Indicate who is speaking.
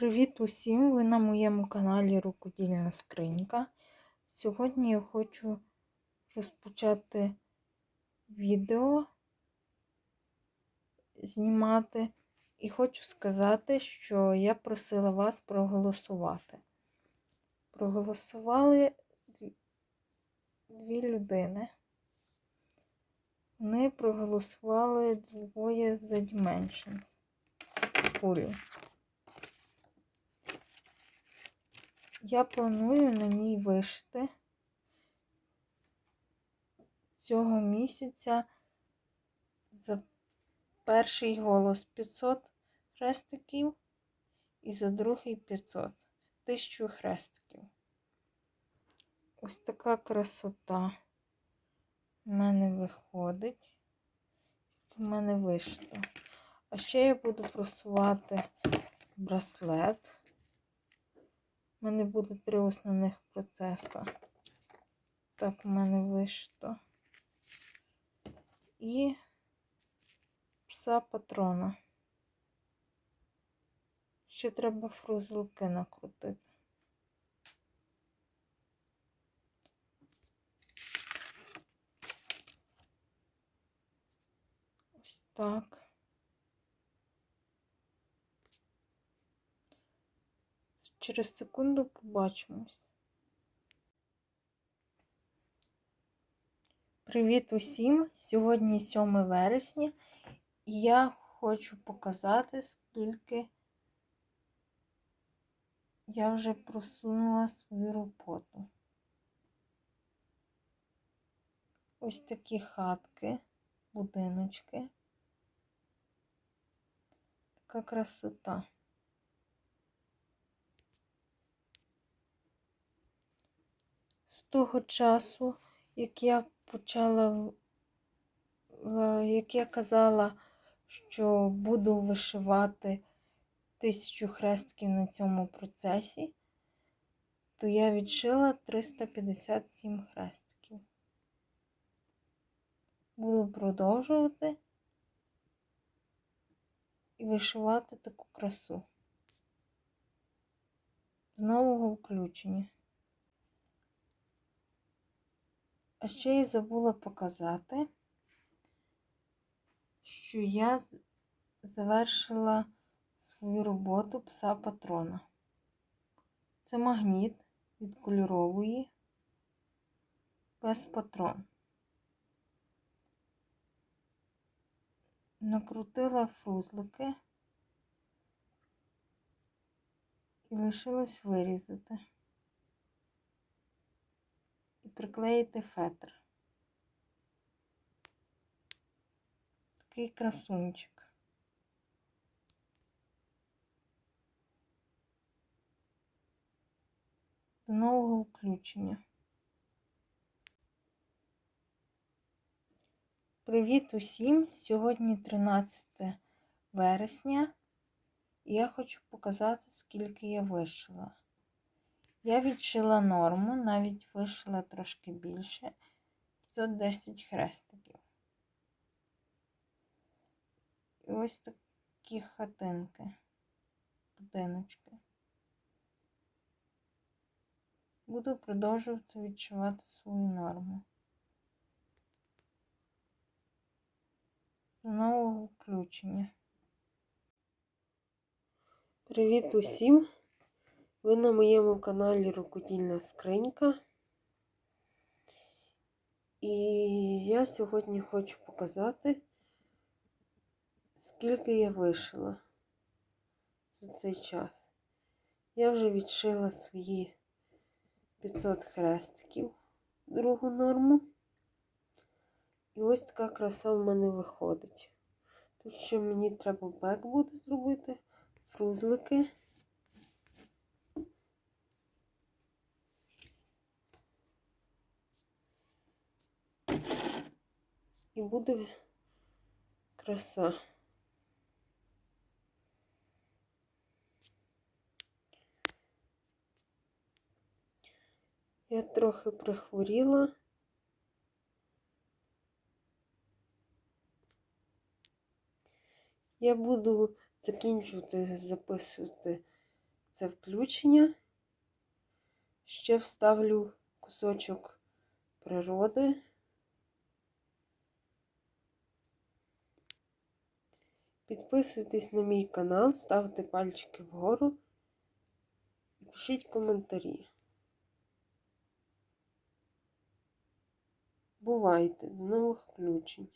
Speaker 1: Привіт усім! Ви на моєму каналі Рукодільна Скринька. Сьогодні я хочу розпочати відео знімати і хочу сказати, що я просила вас проголосувати. Проголосували дві людини. Вони проголосували двоє за Dimensions. Пулю. Я планую на ній вишити цього місяця за перший голос 500 хрестиків і за другий 500 1000 хрестиків. Ось така красота в мене виходить. В мене вишито. А ще я буду просувати браслет. У мене буде три основних процеси. Так, у мене вишито. І пса патрона. Ще треба фрузелки накрутити. Ось так. Через секунду побачимось. Привіт усім! Сьогодні 7 вересня, і я хочу показати, скільки я вже просунула свою роботу. Ось такі хатки, будиночки. Така красота. Того часу, як я почала, як я казала, що буду вишивати тисячу хрестків на цьому процесі, то я відшила 357 хрестків. Буду продовжувати і вишивати таку красу з нового включення. А ще я забула показати, що я завершила свою роботу пса патрона. Це магніт від кольорової пес патрон. Накрутила фрузлики і лишилось вирізати приклеїти фетр. Такий красунчик. До нового включення. Привіт усім! Сьогодні 13 вересня, і я хочу показати, скільки я вишила. Я відшила норму, навіть вишила трошки більше 510 хрестиків. І ось такі хатинки, будиночки. Буду продовжувати відчувати свою норму. До нового включення. Привіт усім! Ви на моєму каналі Рукодільна Скринька. І я сьогодні хочу показати, скільки я вишила за цей час. Я вже відшила свої 500 хрестиків, другу норму. І ось така краса в мене виходить. Тут ще мені треба бек буде зробити, фрузлики. І буде краса. Я трохи прихворіла. Я буду закінчувати записувати
Speaker 2: це включення. Ще вставлю кусочок природи. Підписуйтесь на мій канал, ставте пальчики вгору і пишіть коментарі. Бувайте, до нових включень.